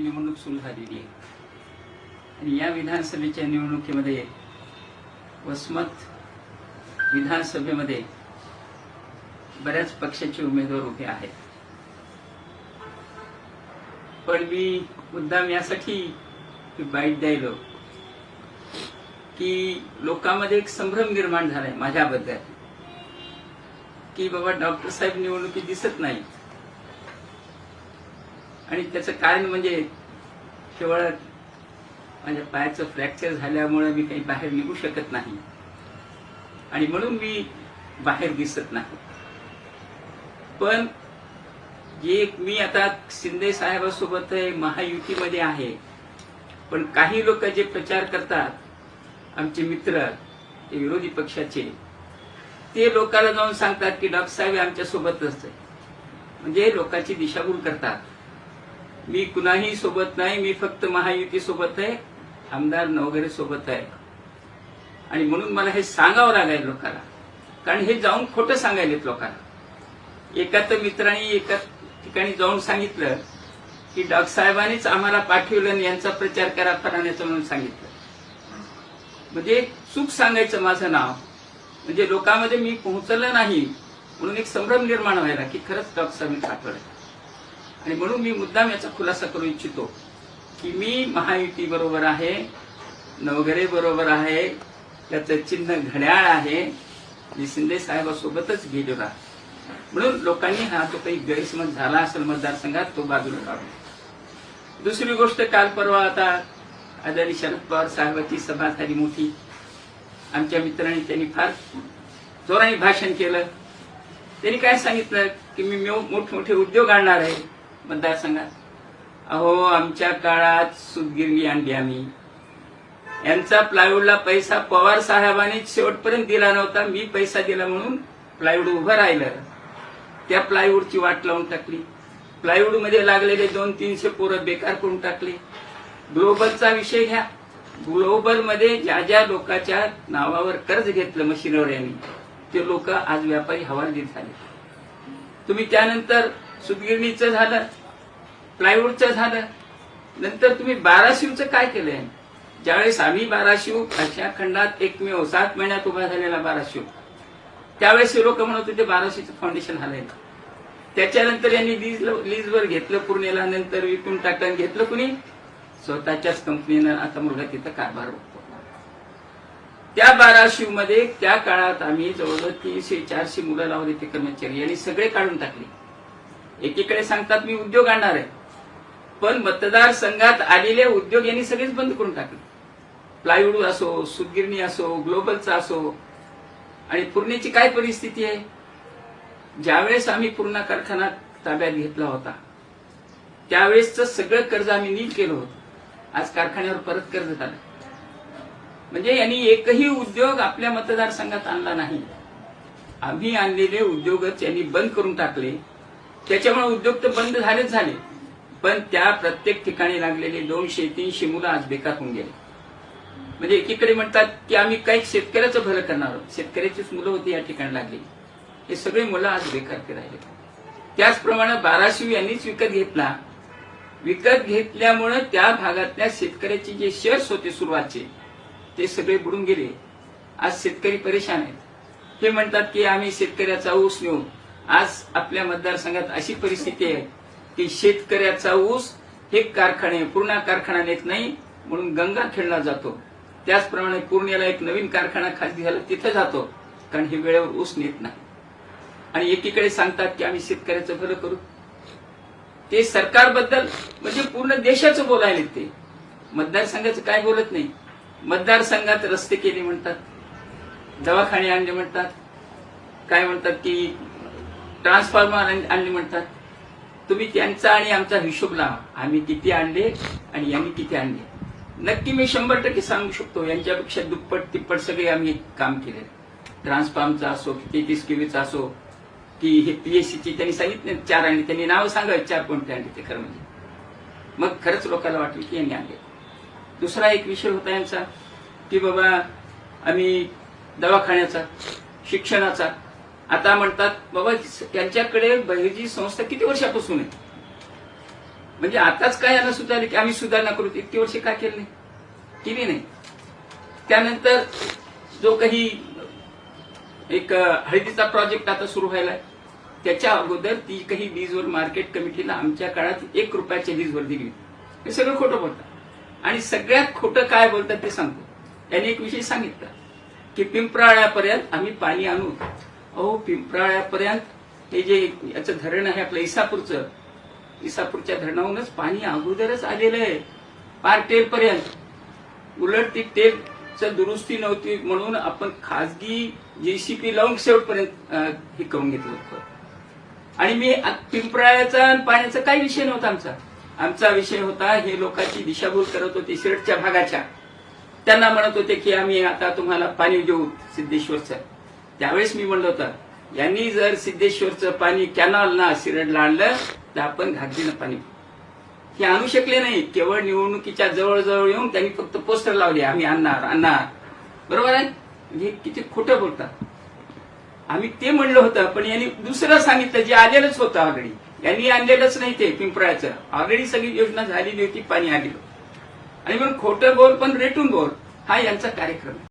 निवडणूक सुरू झालेली आहे. आणि या विधानसभेच्या निवडणुकीमध्ये वसमत विधानसभेमध्ये बऱ्याच पक्षाचे उमेदवार उभे आहेत. पण मी मुद्दाम यासाठी बाईट द्यायलो की लोकांमध्ये एक संभ्रम निर्माण झालाय माझ्याबद्दल. की बाबा डॉक्टर साहेब निवडणुकीत दिसत नाही. आणि त्याचं कारण म्हणजे केवळ माझ्या पायाचं फ्रॅक्चर झाल्यामुळे मी काही बाहेर निघू शकत नाही. आणि म्हणून मी बाहेर दिसत नाही. पण जे मी आता शिंदे साहेबासोबत महायुतीमध्ये आहे. पण काही लोक जे प्रचार करतात आमचे मित्र ते विरोधी पक्षाचे ते लोकांना जाऊन सांगतात की डॉक्टर साहेब आमच्या सोबतच आहे म्हणजे लोकांची दिशाभूल करतात. मी कुणाही सोबत नाही मी फक्त महायुती सोबत आहे आमदार नवगरे सोबत आहे. आणि म्हणून मला हे सांगावं लागेल लोकांना. कारण हे जाऊन खोटं सांगायलेत लोकांना. एका तर मित्रांनी एका ठिकाणी जाऊन सांगितलं की डॉक्टर साहेबांनीच आम्हाला पाठवलं आणि यांचा प्रचार करा फराण्याचं म्हणून सांगितलं. म्हणजे चूक सांगायचं माझं नाव. म्हणजे लोकांमध्ये मी पोहोचलं नाही म्हणून एक संभ्रम निर्माण व्हायला की खरंच डॉक्टर साहेबांनी पाठवलं. आणि म्हणून मी मुद्दाम याचा खुलासा करू इच्छितो की मी महायुती बरोबर आहे नवघरे बरोबर आहे त्याचं चिन्ह घड्याळ आहे मी शिंदे साहेबासोबतच गेलेलो आहे म्हणून लोकांनी हा जो काही गैरसमज झाला असेल मतदारसंघात तो बाजूला काढून दुसरी गोष्ट काल परवा आता आदरणीय शरद पवार साहेबांची सभा झाली मोठी. आमच्या मित्रांनी त्यांनी फार जोराने भाषण केलं. त्यांनी काय सांगितलं? की मी मोठमोठे उद्योग आणणार आहे मतदारसंघात. अहो आमच्या काळात सुतगिरणी आणली आम्ही. यांचा प्लायवूडला पैसा पवार साहेबांनी शेवटपर्यंत दिला नव्हता. मी पैसा दिला म्हणून प्लायवूड उभं राहिलं. त्या प्लायवूडची वाट लावून टाकली. प्लायवूडमध्ये लागलेले दोन तीनशे पोरं बेकार करून टाकले. ग्लोबलचा विषय घ्या. ग्लोबलमध्ये ज्या ज्या लोकांच्या नावावर कर्ज घेतलं मशीनवर यांनी ते लोक आज व्यापारी हवालदिल झाले. तुम्ही त्यानंतर सुतगिरणीचं झालं प्लायवूडचं झालं नंतर तुम्ही बाराशिवचं काय केलंय ज्यावेळेस आम्ही बाराशिव अशा खंडात एकमेव सात महिन्यात उभा झालेला बाराशिव त्यावेळेस हे लोक म्हणत होते बाराशिवचं फाउंडेशन आलंय त्याच्यानंतर यांनी लीज लीजवर घेतलं पूर्णेला नंतर विकून टाकलं घेतलं कुणी? स्वतःच्याच कंपनीनं आता मुलगा तिथं कारभार बघतो त्या बाराशिवमध्ये त्या काळात आम्ही जवळजवळ तीनशे चारशे मुलं लावले ते कर्मचारी यांनी सगळे काढून टाकले. एकीकडे सांगतात मी उद्योग आणणार आहे. पण मतदारसंघात आलेले उद्योग यांनी सगळेच बंद करून टाकले. प्लायवूड असो सुदगिरणी असो ग्लोबलचा असो. आणि पूर्णेची काय परिस्थिती आहे? ज्यावेळेस आम्ही पूर्णा कारखाना ताब्यात घेतला होता त्यावेळेसचं सगळं कर्ज आम्ही नीट केलं होतं. आज कारखान्यावर परत कर्ज झालं. म्हणजे यांनी एकही उद्योग आपल्या मतदारसंघात आणला नाही. आम्ही आणलेले उद्योगच यांनी बंद करून टाकले. त्याच्यामुळे उद्योग तर बंद झालेच झाले. पण त्या प्रत्येक ठिकाणी लागलेले दोनशे तीनशे मुलं आज बेकार होऊन गेले. म्हणजे एकीकडे म्हणतात की आम्ही काही शेतकऱ्याचं भलं करणार आहोत. शेतकऱ्याचीच मुलं होती या ठिकाणी लागली हे सगळे मुलं आज बेकार ते राहिले त्याचप्रमाणे बाराशिव यांनीच विकत घेतला. विकत घेतल्यामुळं त्या भागातल्या शेतकऱ्याचे जे शेअर्स होते सुरुवातचे ते सगळे बुडून गेले. आज शेतकरी परेशान आहेत. हे म्हणतात की आम्ही शेतकऱ्याचा ऊस नेऊ. आज आपल्या मतदारसंघात अशी परिस्थिती आहे की शेतकऱ्याचा ऊस हे कारखाने पूर्ण कारखाना नेत नाही म्हणून गंगा खेळला जातो. त्याचप्रमाणे पूर्णेला एक नवीन कारखाना खासगी झाला तिथे जातो कारण हे वेळेवर ऊस नेत नाही. आणि एकीकडे सांगतात की आम्ही शेतकऱ्याचं भलं करू ते सरकारबद्दल म्हणजे पूर्ण देशाचं बोलायला ते. मतदारसंघाचं काय बोलत नाही. मतदारसंघात रस्ते केले म्हणतात. दवाखाने आणले म्हणतात. काय म्हणतात की ट्रान्सफॉर्मर आणले म्हणतात. तुम्ही त्यांचा आणि आमचा हिशोब लावा. आम्ही किती आणले आणि यांनी किती आणले. नक्की मी शंभर टक्के सांगू शकतो यांच्यापेक्षा दुप्पट तिप्पट सगळे आम्ही काम केले ट्रान्सफॉर्मचा असो तेहतीस केवीचा असो की हे पीएससीची त्यांनी सांगितले चार आणले त्यांनी नाव सांगावे चार कोणते आणले ते खरं म्हणजे. मग खरंच लोकांना वाटलं की यांनी आणले. दुसरा एक विषय होता यांचा की बाबा आम्ही दवाखान्याचा शिक्षणाचा आता म्हणतात बाबा त्यांच्याकडे बहिर्जी संस्था किती वर्षापासून आहे? म्हणजे आताच काय यांना सुधारले की आम्ही सुधारणा करू इतकी वर्षे का केली नाही? केली नाही. त्यानंतर जो काही एक हळदीचा प्रोजेक्ट आता सुरू व्हायला आहे त्याच्या अगोदर ती काही वीजवर मार्केट कमिटीला आमच्या काळात एक रुपयाच्या वीजवर दिली हे सगळं खोटं बोलतात. आणि सगळ्यात खोटं काय बोलतात ते सांगतो. त्यांनी एक विषय सांगितला की पिंपराळ्यापर्यंत आम्ही पाणी आणू अहो पिंपराळ्यापर्यंत हे जे याचं धरण आहे आपलं इसापूरचं इसापूरच्या धरणाहूनच पाणी अगोदरच आलेलं आहे. पार टेलपर्यंत उलट ती टेलचं दुरुस्ती नव्हती म्हणून आपण खासगी जेसीपी लावून शेवटपर्यंत हे करून घेतलं होतं. आणि मी पिंपराळ्याचा आणि पाण्याचा काही विषय नव्हता आमचा. आमचा विषय होता हे लोकांची दिशाभूल करत होते शिरटच्या भागाच्या. त्यांना म्हणत होते की आम्ही आता तुम्हाला पाणी देऊ सिद्धेश्वरचं. त्यावेळेस मी म्हणलं होतं यांनी जर सिद्धेश्वरचं पाणी कॅनॉल ना शिरडला आणलं तर आपण घागरीनं पाणी हे आणू शकले नाही. केवळ निवडणुकीच्या जवळजवळ येऊन त्यांनी फक्त पोस्टर लावले आम्ही आणणार आणणार. बरोबर आहे? हे किती खोटं बोलतात. आम्ही ते म्हणलं होतं पण यांनी दुसरं सांगितलं जे आलेलंच होतं ऑलरेडी यांनी आणलेलंच नाही ते पिंपळाचं. ऑलरेडी सगळी योजना झालेली होती पाणी आलेलं. आणि म्हणून खोटं बोल पण रेटून बोल हा यांचा कार्यक्रम आहे.